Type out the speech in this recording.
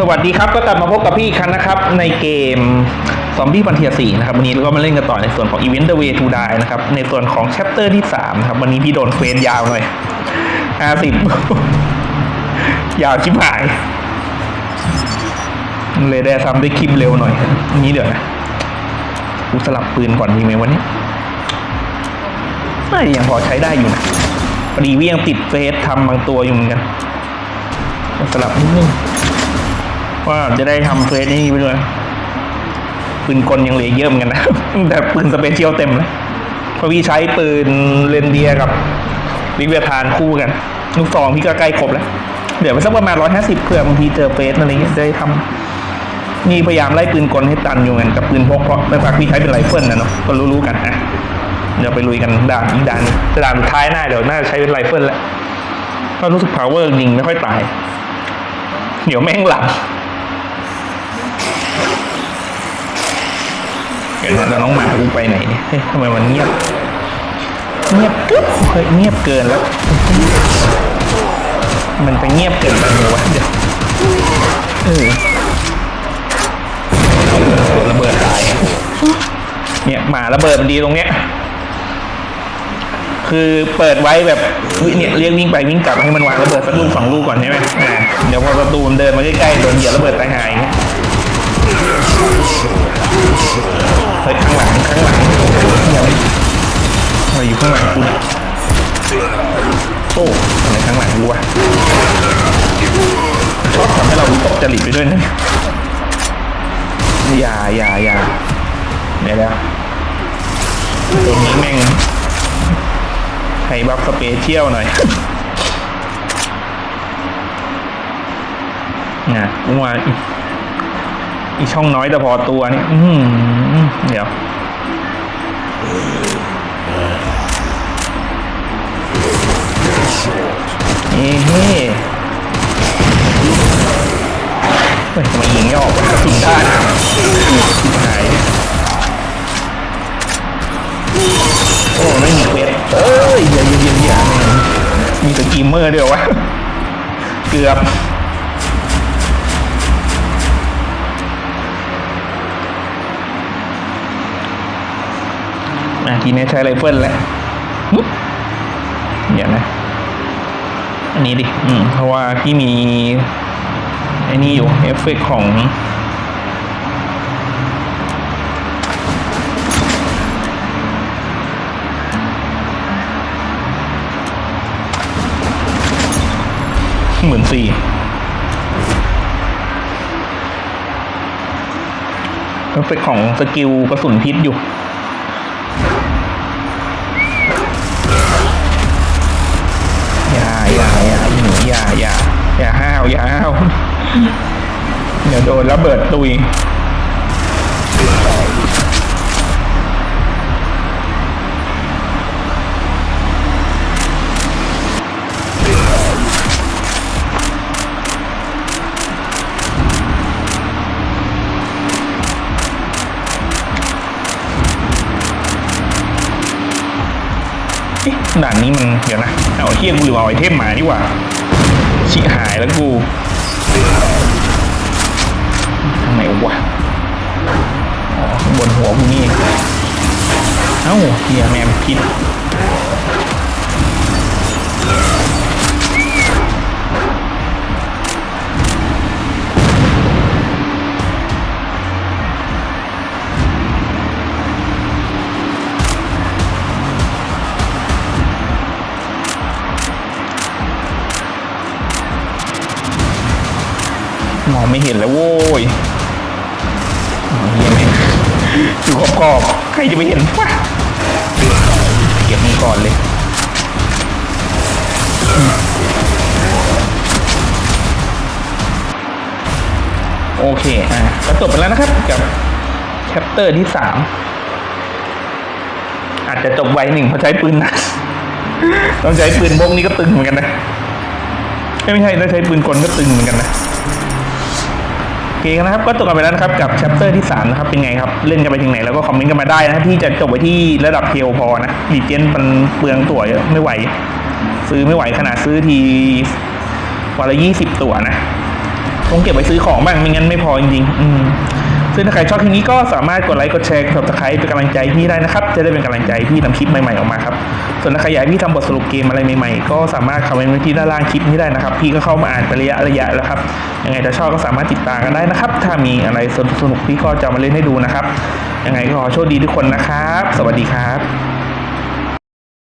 สวัสดีครับก็กลับมาพบกับพี่อีกครั้งนะครับ ในเกมซอมบี้บันเทียสี่นะครับ วันนี้เราก็มาเล่นกันต่อในส่วนของ Event the Way to Die นะครับ ในส่วนของ Chapter ที่3นะครับ วันนี้พี่โดนเควสยาวหน่อยห้าสิบยาวชิบหาย เลยได้ทำได้คลิปเร็วหน่อย นี้เดี๋ยวนะกูสลับปืนก่อนดีไหมวันนี้ไม่ยังพอใช้ได้อยู่นะพอดีวิ่งติดเฟสทำบางตัวอยู่เหมือนกัน สลับนิดนึง ว่าจะได้ทำเฟสนี้ไปด้วยปืนกลยังเหลือเยอะเหมือนกันนะ แต่ปืนสเปเชียลเต็มเลยพราะพี่ใช้ปืนเรนเดียกับวิเวียทานคู่กัน ลูกซองพี่ก็ใกล้ครบแล้ว เดี๋ยวไปสักประมาณร้อยห้าสิบเผื่อบางทีเจอเฟสอะไรเงี้ยได้ทำนี่พยายามไล่ปืนกลให้ตันอยู่กันกับปืนพกเพราะไม่พักพี่ใช้เป็นไรเฟิลนะเนาะก็รู้ๆกันนะเดี๋ยวไปลุยกันด่านอีกด่านด่านสุดท้ายหน้าเดี๋ยวน่าจะใช้เป็นไรเฟิลแล้วเพราะรู้สึก power ยิงไม่ค่อยตาย เดี๋ยวแม่งหลับ เดี๋ยวนะ แล้วน้องหมากูไปไหนเนี่ยเฮ้ยทำไมมันเงียบ เงียบกึ๊บเฮ้ยเงียบเกินแล้ว มันจะเงียบเกินไปไหมวะเดี๋ยวเออระเบิดตาย เนี่ยหมาระเบิดมันดีตรงเนี้ย คือเปิดไว้แบบเนี่ยเรียกวิ่งไปวิ่งกลับให้มันวางระเบิดสักลูกสองลูกก่อนใช่ไหมอ่าเดี๋ยวพอประตูมันเดินมาใกล้ๆโดนเหยียบระเบิดตายหายางหลังกูวะชอบทำให้เราตกจริตไปด้วยนะอย่าอย่าอย่าเดี๋ยแล้วตัวนี้แม่งให้บัฟสเปเชียลหน่อยนะกูว่าอีอีช่องน้อยแต่พอตัวนี่อืเดี๋ยว เฮ้เฮ้เฮ้ยทำไมยิงไม่ออกวะกระสุนด้านชิบหายโอ้ไม่มีเควสเอ้ยอย่าอย่าอย่าอย่ามีสกีมเมอร์ด้วยเหรอวะเกือบอะทีนี้ใช้ไรเฟิลแล้วเดี๋ยวนะ อันนี้ดิ อืม เพราะว่าพี่มีไอ้นี่อยู่เอฟเฟกต์ของ เหมื่นสี่เอฟเฟกต์ของสกิลกระสุนพิษอยู่ โดนระเบิดตุยเอ๊ะด่านนี้มันเดี๋ยวนะ เอาเที่ยกูลืมเอาไอเทมมาดีกว่า ชิหายแล้วกู วะอ๋อข้างบนหัวกูนี่เอ้าเฮียแมมพิษมองไม่เห็นแล้วโว้ย อ๋อเฮียแม่งอยู่ขอบๆใครจะไปเห็นวะเก็บมันก่อนเลยโอเค อะก็จบไปแล้วนะครับ กับแชปเตอร์ที่สามอาจจะจบไวหนึ่งเพราะใช้ปืนนะต้องใช้ปืนบกนี่ก็ตึงเหมือนกันนะไม่ใช่ถ้าใช้ปืนกลก็ตึงเหมือนกันนะ เคนะครับก็จบกันไปแล้วนะครับกับแชปเตอร์ที่สามนะครับเป็นไงครับเล่นกันไปถึงไหนแล้วก็คอมเมนต์กันมาได้นะที่จะจบไว้ที่ระดับเทลพอนะดีเจนมันเปลืองตั๋วเยอะไม่ไหว ซื้อไม่ไหวขนาดซื้อทีวันละยี่สิบตั๋วนะต้องเก็บไว้ซื้อของบ้างไม่งั้นไม่พอจริงๆอืม ซึ่งถ้าใครชอบคลิปนี้ก็สามารถกดไลค์กดแชร์กด subscribe เป็นกำลังใจพี่ได้นะครับ จะได้เป็นกำลังใจพี่ทำคลิปใหม่ๆออกมาครับ ส่วนถ้าใครอยากพี่ทำบทสรุปเกมอะไรใหม่ๆ ก็สามารถคอมเมนต์ไว้ที่ด้านล่างคลิปนี้ได้นะครับ พี่ก็เข้ามาอ่านเป็นระยะระยะแล้วครับ ยังไงถ้าชอบก็สามารถติดตามกันได้นะครับ ถ้ามีอะไรสนุกๆพี่ก็จะมาเล่นให้ดูนะครับ ยังไงก็ขอโชคดีทุกคนนะครับ สวัสดีครับ